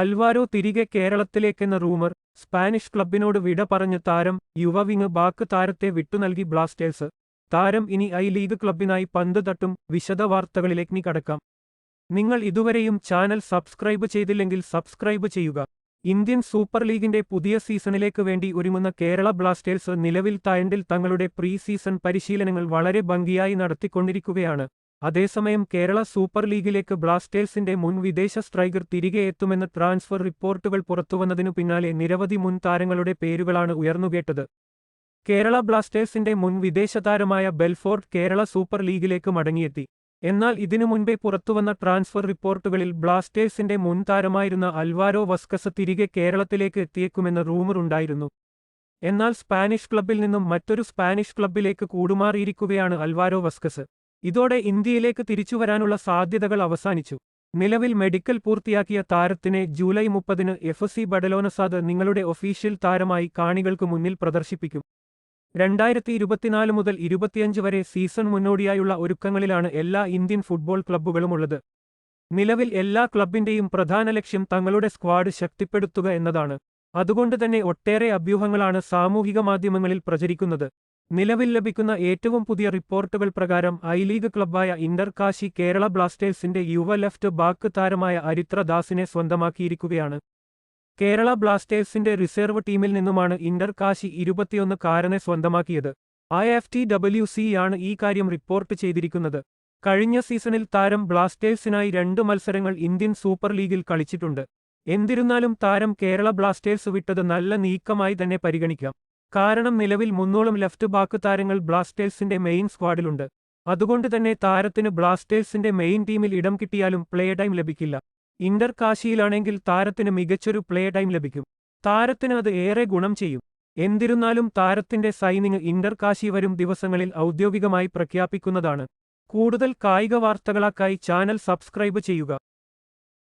Alvaro തിരികെ കേരളത്തിലേക്കെന്ന rumour Spanish ക്ലബിനോട് വിട പറഞ്ഞ താരം യുവവിങ് ബാക്ക് താരത്തെ വിട്ടുനൽകി ബ്ലാസ്റ്റേഴ്സ്. താരം ഇനി ഐ ലീഗ് ക്ലബിനായി പന്ത് തട്ടും വിശദവാർത്തകളിലേക്ക് കടക്കാം. നിങ്ങൾ ഇതുവരെയും ചാനൽ സബ്സ്ക്രൈബ് ചെയ്തില്ലെങ്കിൽ സബ്സ്ക്രൈബ് ചെയ്യുക. ഇന്ത്യൻ സൂപ്പർ ലീഗിന്റെ പുതിയ സീസണിലേക്ക് വേണ്ടി ഒരുങ്ങുന്ന കേരള ബ്ലാസ്റ്റേഴ്സ് നിലവിൽ തായണ്ടിൽ തങ്ങളുടെ പ്രീ സീസൺ പരിശീലനങ്ങൾ വളരെ ഭംഗിയായി നടത്തിക്കൊണ്ടിരിക്കുകയാണ്. അതേസമയം കേരള സൂപ്പർ ലീഗിലേക്ക് ബ്ലാസ്റ്റേഴ്സിന്റെ മുൻ വിദേശ സ്ട്രൈക്കർ തിരികെ എത്തുമെന്ന ട്രാൻസ്ഫർ റിപ്പോർട്ടുകൾ പുറത്തുവന്നതിനു പിന്നാലെ നിരവധി മുൻ താരങ്ങളുടെ പേരുകളാണ് ഉയർന്നുകേട്ടത്. കേരള ബ്ലാസ്റ്റേഴ്സിന്റെ മുൻ വിദേശ താരമായ ബെൽഫോർട്ട് കേരള സൂപ്പർ ലീഗിലേക്ക് മടങ്ങിയെത്തി. എന്നാൽ ഇതിനു മുൻപേ പുറത്തുവന്ന ട്രാൻസ്ഫർ റിപ്പോർട്ടുകളിൽ ബ്ലാസ്റ്റേഴ്സിന്റെ മുൻ താരമായിരുന്ന അൽവാരോ വസ്കസ് തിരികെ കേരളത്തിലേക്ക് എത്തിയേക്കുമെന്ന റൂമർ ഉണ്ടായിരുന്നു. എന്നാൽ സ്പാനിഷ് ക്ലബിൽ നിന്നും മറ്റൊരു സ്പാനിഷ് ക്ലബിലേക്ക് കൂടുമാറിയിരിക്കുകയാണ് അൽവാരോ വസ്കസ്. ഇതോടെ ഇന്ത്യയിലേക്ക് തിരിച്ചുവരാനുള്ള സാധ്യതകൾ അവസാനിച്ചു. നിലവിൽ മെഡിക്കൽ പൂർത്തിയാക്കിയ താരത്തിനെ ജൂലൈ മുപ്പതിന് എഫ് സി ബഡലോനസാദ് നിങ്ങളുടെ ഒഫീഷ്യൽ താരമായി കാണികൾക്ക് മുന്നിൽ പ്രദർശിപ്പിക്കും. രണ്ടായിരത്തി ഇരുപത്തിനാല് മുതൽ ഇരുപത്തിയഞ്ച് വരെ സീസൺ മുന്നോടിയായുള്ള ഒരുക്കങ്ങളിലാണ് എല്ലാ ഇന്ത്യൻ ഫുട്ബോൾ ക്ലബ്ബുകളുമുള്ളത്. നിലവിൽ എല്ലാ ക്ലബിന്റെയും പ്രധാന ലക്ഷ്യം തങ്ങളുടെ സ്ക്വാഡ് ശക്തിപ്പെടുത്തുക എന്നതാണ്. അതുകൊണ്ട് തന്നെ ഒട്ടേറെ അഭ്യൂഹങ്ങളാണ് സാമൂഹിക മാധ്യമങ്ങളിൽ പ്രചരിക്കുന്നത്. നിലവിൽ ലഭിക്കുന്ന ഏറ്റവും പുതിയ റിപ്പോർട്ടുകൾ പ്രകാരം ഐ ലീഗ് ക്ലബ്ബായ ഇന്റർ കാശി കേരള ബ്ലാസ്റ്റേഴ്സിന്റെ യുവ ലെഫ്റ്റ് ബാക്ക് താരമായ അരിത്ര ദാസിനെ സ്വന്തമാക്കിയിരിക്കുകയാണ്. കേരള ബ്ലാസ്റ്റേഴ്സിന്റെ റിസർവ് ടീമിൽ നിന്നുമാണ് ഇന്റർ കാശി ഇരുപത്തിയൊന്ന് കാരനെ സ്വന്തമാക്കിയത്. ഐ എഫ് ടി ഡബ്ല്യു സിയാണ് ഈ കാര്യം റിപ്പോർട്ട് ചെയ്തിരിക്കുന്നത്. കഴിഞ്ഞ സീസണിൽ താരം ബ്ലാസ്റ്റേഴ്സിനായി രണ്ട് മത്സരങ്ങൾ ഇന്ത്യൻ സൂപ്പർ ലീഗിൽ കളിച്ചിട്ടുണ്ട്. എന്നിരുന്നാലും താരം കേരള ബ്ലാസ്റ്റേഴ്സ് വിട്ടത് നല്ല നീക്കമായി തന്നെ പരിഗണിക്കാം. കാരണം നിലവിൽ മുന്നോളം ലെഫ്റ്റ് ബാക്ക് താരങ്ങൾ ബ്ലാസ്റ്റേഴ്സിന്റെ മെയിൻ സ്ക്വാഡിലുണ്ട്. അതുകൊണ്ട് തന്നെ താരത്തിന് ബ്ലാസ്റ്റേഴ്സിന്റെ മെയിൻ ടീമിൽ ഇടം കിട്ടിയാലും പ്ലേ ടൈം ലഭിക്കില്ല. ഇന്റർ കാശിയിലാണെങ്കിൽ താരത്തിന് മികച്ചൊരു പ്ലേ ടൈം ലഭിക്കും. താരത്തിന് അത് ഏറെ ഗുണം ചെയ്യും. എന്തിരുന്നാലും താരത്തിന്റെ സൈനിങ് ഇന്റർ കാശി വരും ദിവസങ്ങളിൽ ഔദ്യോഗികമായി പ്രഖ്യാപിക്കുന്നതാണ്. കൂടുതൽ കായിക വാർത്തകളാക്കായി ചാനൽ സബ്സ്ക്രൈബ് ചെയ്യുക.